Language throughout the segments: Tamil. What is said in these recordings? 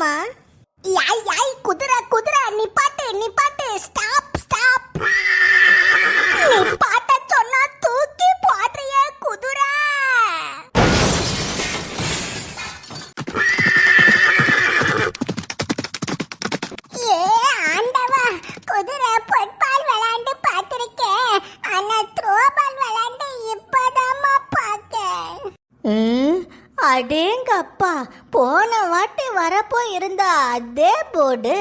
வந்துட்டோம்மா யாய் யாய் குதிரை குதிரை நிப்பாட்டு நிப்பாட்டு ஸ்டாப் ஸ்டாப் நிப்பாட்ட சொன்னா தூக்கி போடுறிய குதிரை. ஏ ஆண்டவா குதிரை பொட்பால் விளையாண்டு பார்த்திருக்கேன் ஆனா த்ரோபால் விளையாண்டு இப்பதாமா பார்த்தேன் அடேங்கப்பா போன வாட்டி வரப்போ இருந்த அதே போர்டு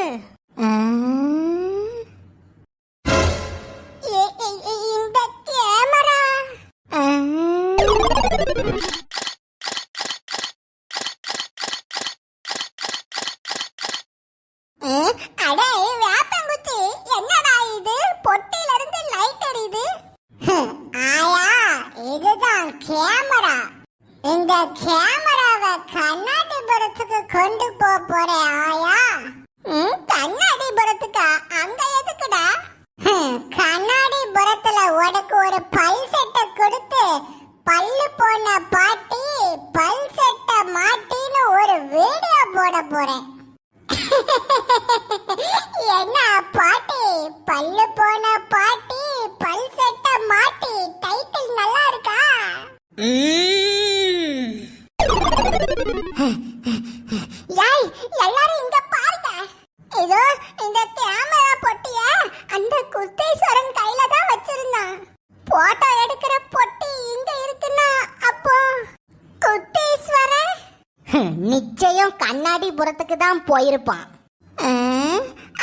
back. தான் போயிருப்பான்.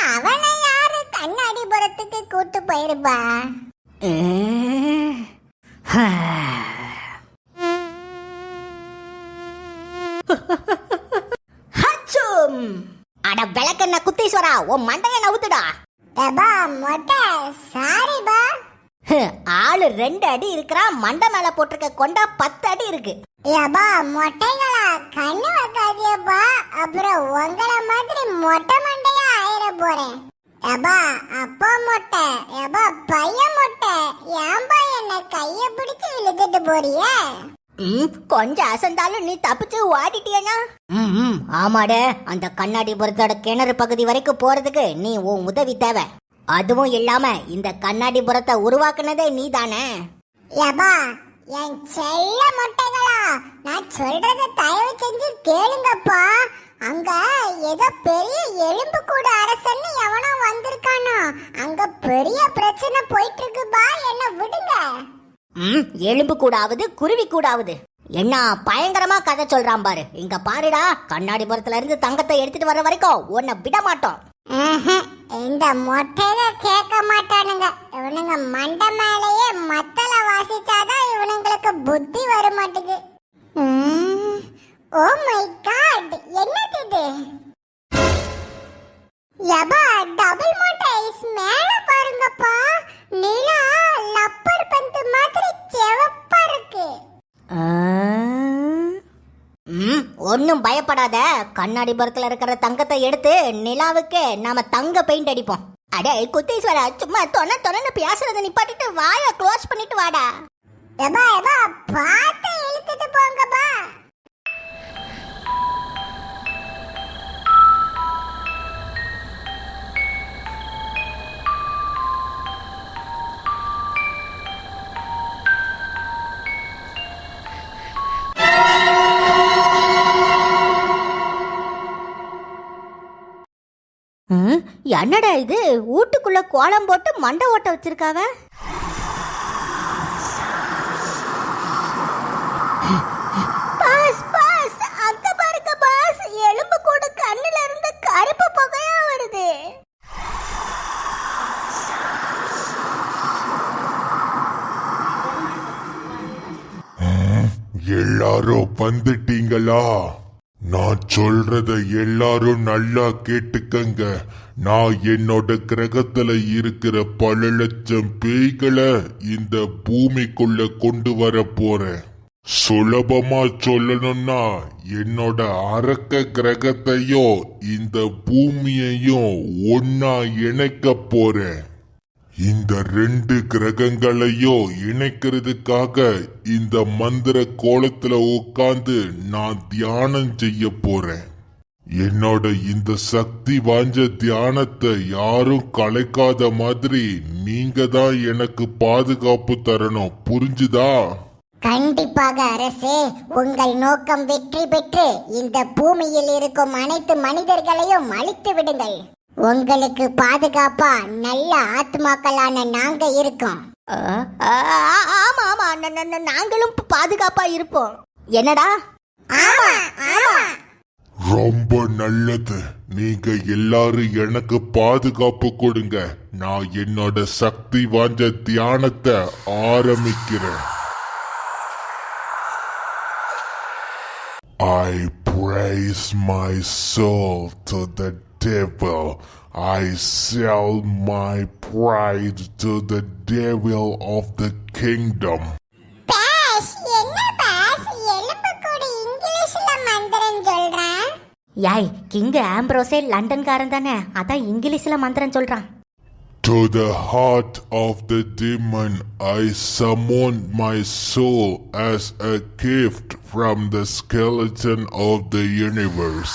அவனை யாரு கண்ணாடிபுரத்துக்கு கூட்டு போயிருப்பா. அட விளக்கண்ண குத்தீஸ்வரா உன் மண்டைய நவுத்துடா. மொட்டை சாரி பா ஆளு ரெண்டு அடி இருக்கிறா மண்டை மேல போட்டிருக்க கொண்டா பத்து அடி இருக்கு. ஏபா மொட்டைகளா? கண்ணு வைக்காதியப்பா. அப்புறம் உங்கள மாதிரி மொட்டை மண்டையா ஆயிர போறேன். ஏபா அப்பா மொட்டை ஏபா பையன் மொட்டை? ஏன்பா என்ன கைய பிடிச்சு இழுத்துட்டு போறிய? ம் கொஞ்சம் அசந்தாலும் நீ தப்பிச்சு ஓடிட்டியனா? ம் ஆமாடே. அந்த கண்ணாடிபுரத்தோட கிணறு பகுதி வரைக்கும் போறதுக்கு நீ உன் உதவி தேவை. அதுவும் இல்லாம இந்த கண்ணாடிபுரத்தை உருவாக்குனதே நீ தானே யபா என் செல்ல முட்டைகளா நான் சொல்றத தயவு செஞ்சு கேளுங்கப்பா. அங்க ஏதோ பெரிய எலும்பு கூட அரசன்னு எவனோ வந்திருக்கானோ. அங்க பெரிய பிரச்சனை போயிட்டு இருக்குப்பா என்ன விடுங்க. ம் எலும்பு கூடாவது குருவி கூடாவது என்ன பயங்கரமா கதை சொல்றான் பாரு. இங்க பாருடா கண்ணாடிபுரத்துல இருந்து தங்கத்தை எடுத்துட்டு வர வரைக்கும் உன்னை விட மாட்டோம் இந்த மொட்டையில கேட்க மாட்டானுங்க. இவனுங்க மண்டை மேலேயே மத்தல வாசிச்சாதான் இவனுங்களுக்கு புத்தி வர மாட்டேங்குது ஓ மை காட் oh என்னது இது? யபா டபுள் மோட்டைஸ் மேல பாருங்கப்பா. நிலா லப்பர் பந்து மாதிரி செவப்பா இருக்கு. ஆ ஒன்றும் பயப்படாத. கண்ணாடி கண்ணாடிபுரத்தில் இருக்கிற தங்கத்தை எடுத்து நிலாவுக்கு நாம தங்க பெயிண்ட் அடிப்போம். அடே குத்தீஸ்வரா சும்மா தொண தொணன்னு பேசுறத நிப்பாட்டிட்டு வாயை க்ளோஸ் பண்ணிட்டு வாடா. எபா எபா பார்த்து என்னடா இது? வீட்டுக்குள்ள கோலம் போட்டு மண்டை ஓட்ட வச்சிருக்காவ? Pass pass. அங்க பாருங்க பாஸ். எலும்பு கூட கண்ணுல இருந்து கருப்பு புகையா வருது. எல்லாரும் வந்துட்டீங்களா? நான் சொல்றத எல்லாரும் நல்லா கேட்டுக்கங்க. நான் என்னோட கிரகத்துல இருக்கிற பல லட்சம் பேய்களை இந்த பூமிக்குள்ள கொண்டு வர போறேன். சுலபமா சொல்லணும்னா என்னோட அரக்க கிரகத்தையும் இந்த பூமியையும் ஒன்னா இணைக்க போறேன். இந்த ரெண்டு கிரகங்களையும் இணைக்கிறதுக்காக இந்த மந்திர கோலத்துல உட்காந்து நான் தியானம் செய்ய போறேன். என்னோட இந்த சக்தி வாஞ்ச தியானத்தை யாரும் கலைக்காத மாதிரி நீங்க தான் எனக்கு பாதுகாப்பு தரணும். புரிஞ்சுதா? கண்டிப்பாக அரசே உங்கள் நோக்கம் வெற்றி பெற்று இந்த பூமியில் இருக்கும் அனைத்து மனிதர்களையும் அழித்து விடுங்கள். உங்களுக்கு பாதுகாப்பா நல்ல ஆத்மாக்களான நாங்க இருக்கோம். ஆமா ஆமா. நாங்களும் பாதுகாப்பா இருப்போம். என்னடா? ஆமா ஆமா. ரொம்ப நல்லது. நீங்க எல்லாரும் எனக்கு பாதுகாப்பு கொடுங்க. நான் என்னோட சக்தி வாய்ந்த தியானத்தை ஆரம்பிக்கிறேன். I praise my soul to the devil. I sell my pride to the devil of the kingdom. பேஷ் என்ன பேஷ் எலும்பு கூடி இங்கிலீஷ்ல மந்திரம் சொல்றேன் யாய் கிங் ஆம்ப்ரோஸே லண்டன்காரன் தானே அதான் இங்கிலீஷ்ல மந்திரம் சொல்றான் To the heart of the demon, I summon my soul as a gift from the skeleton of the universe.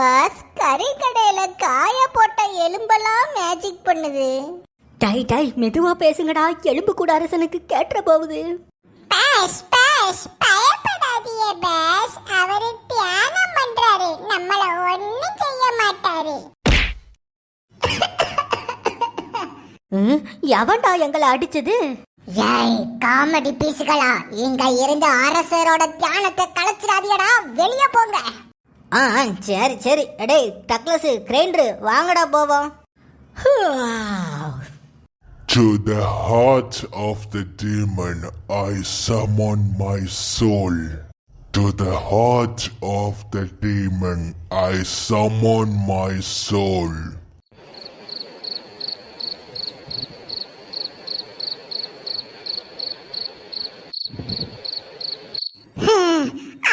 பஸ் கறி கடையில காய போட்ட எலும்பெல்லாம் மேஜிக் பண்ணுது. டை டை மெதுவா பேசுங்கடா. எலும்பு கூட அரசனுக்கு கேட்டுற போகுது. பேஷ் பேஷ் பயப்படாதீங்க பேஷ் அவரு தியானம் பண்றாரு. நம்மள ஒண்ணும் செய்ய மாட்டாரு. எவன்டா எங்களை அடிச்சது? ஏய் காமெடி பீஸுகளா இங்க இருந்து அரசரோட தியானத்தை கலைச்சிடாதீங்கடா. வெளிய போங்க. ஆ ஆ, சரி சரி அடே டக்லஸ் கிரைண்டரு வாங்கடா போவோம் To the heart of the demon, I summon my soul. To the heart of the demon, I summon my soul.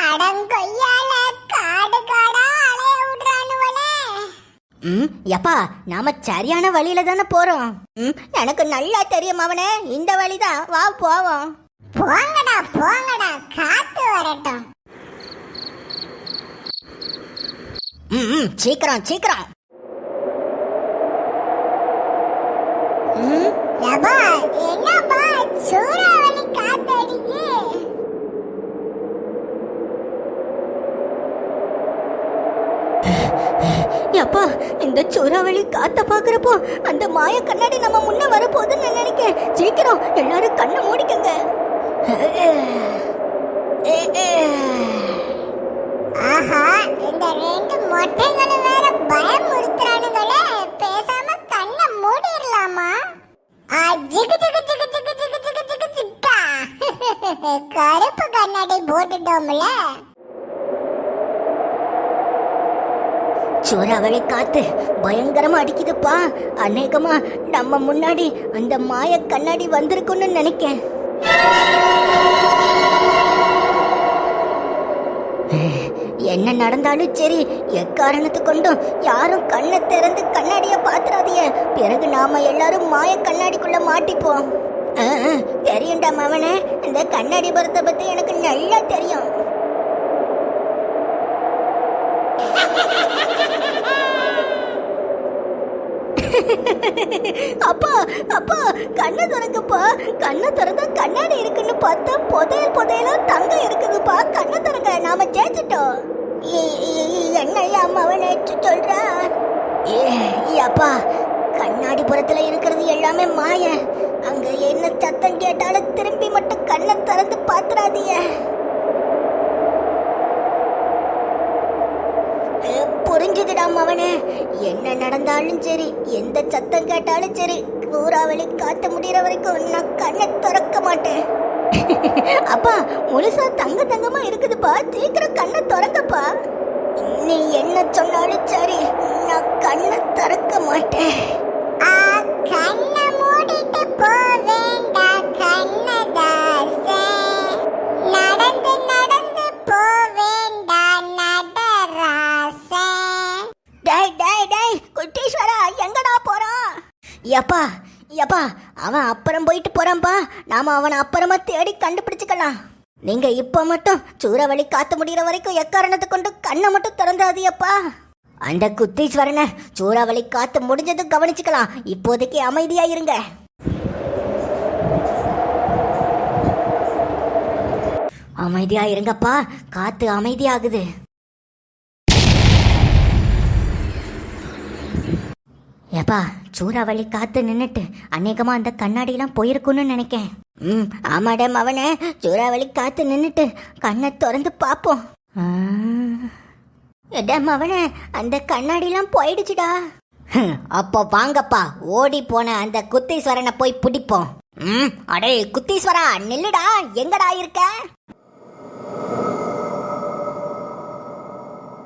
அடங்கொய்யால காடு காடா அலைய விடுறானுவலே ம் எப்பா நாம சரியான வழியில தானே போறோம். எனக்கு நல்லா தெரியும் அவனே. இந்த வழிதான். வா போவோம். போங்கடா போங்கடா. காத்து வரட்டும். ம் சீக்கிரம் சீக்கிரம். என்னப்பா சூறாவளி அப்பா இந்த சூறாவளி காத்த பாக்குறப்போ அந்த மாய கண்ணாடி நம்ம முன்ன வரப்போகுதுன்னு நினைக்கிறேன் சீக்கிரம் எல்லாரும் கண்ணை மூடிக்கங்க. ஆஹா இந்த ரெண்டு மொட்டைகளும் வேற பயமுறுத்துறானுங்களே பேசாம கண்ணை மூடிடலாமா? கருப்பு கண்ணாடி போட்டுட்டோம்ல. சூறாவளி காத்து பயங்கரமா அடிக்குதுப்பா. அநேகமா நம்ம முன்னாடி அந்த மாய கண்ணாடி வந்திருக்குன்னு நினைக்கேன். என்ன நடந்தாலும் சரி எக்காரணத்து கொண்டும் யாரும் கண்ணை திறந்து கண்ணாடிய பாத்துறாதிய பிறகு நாம எல்லாரும் மாய கண்ணாடிக்குள்ள மாட்டிப்போம். தெரியும்டா மவனே இந்த கண்ணாடி பரத்தை பத்தி எனக்கு நல்லா தெரியும். அப்பா அப்பா கண்ணை திறங்கப்பா. கண்ணை திறந்தா கண்ணாடி இருக்குன்னு பார்த்தா புதையல் புதையலா தங்கம் இருக்குதுப்பா. கண்ணை திறங்க நாம ஜெயிச்சிட்டோம். என்னையா அம்மாவை நேற்று சொல்றான் சொல்றா? ஏ அப்பா கண்ணாடி புறத்துல இருக்கிறது எல்லாமே மாய. அங்க என்ன சத்தம் கேட்டாலும் திரும்பி மட்டும் கண்ணை திறந்து பாத்துறாதீங்க ஏ, புரிஞ்சுதுடா மவனே என்ன நடந்தாலும் சரி எந்த சத்தம் கேட்டாலும் சரி கூறாவளி காத்த முடிகிற வரைக்கும் நான் கண்ணை திறக்க மாட்டேன். அப்பா முழுசா தங்க தங்கமா இருக்குதுப்பா சீக்கிரம் கண்ணை திறங்கப்பா நீ என்ன சொன்னாலும் சரி நான் கண்ணை திறக்க மாட்டேன். ஆ, கண்ணை மூடு ஓடிட்டு போவேண்டா அப்பா அவன் அப்புறம் போயிட்டு போறான்பா நாம அவனை அப்புறமா தேடி கண்டுபிடிச்சுக்கலாம். நீங்க இப்ப மட்டும் சூறாவளி காத்து முடிகிற வரைக்கும் எக்காரணத்தை கொண்டு கண்ணை மட்டும் திறந்தாதியப்பா அந்த குத்தீஸ்வரனை சூறாவளி காத்து முடிஞ்சதும் கவனிச்சுக்கலாம். இப்போதைக்கு அமைதியா இருங்க அமைதியா இருங்கப்பா காத்து அமைதியாகுது. ஏப்பா சூறாவளி காத்து நின்னுட்டு அநேகமா அந்த கண்ணாடிலாம் போயிருக்கும்னு நினைக்கேன். ம் ஆமாடா மவனே சூறாவளி காத்து நின்னுட்டு கண்ணை திறந்து பார்ப்போம். எடம் எடா அந்த கண்ணாடிலாம் போயிடுச்சுடா. அப்போ வாங்கப்பா ஓடி போன அந்த குத்தீஸ்வரனை போய் பிடிப்போம். ம் அடே குத்தீஸ்வரா நில்லுடா எங்கடா இருக்க?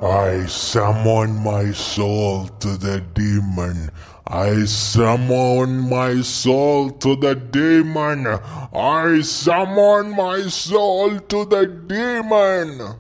I summon my soul to the demon. I summon my soul to the demon. I summon my soul to the demon.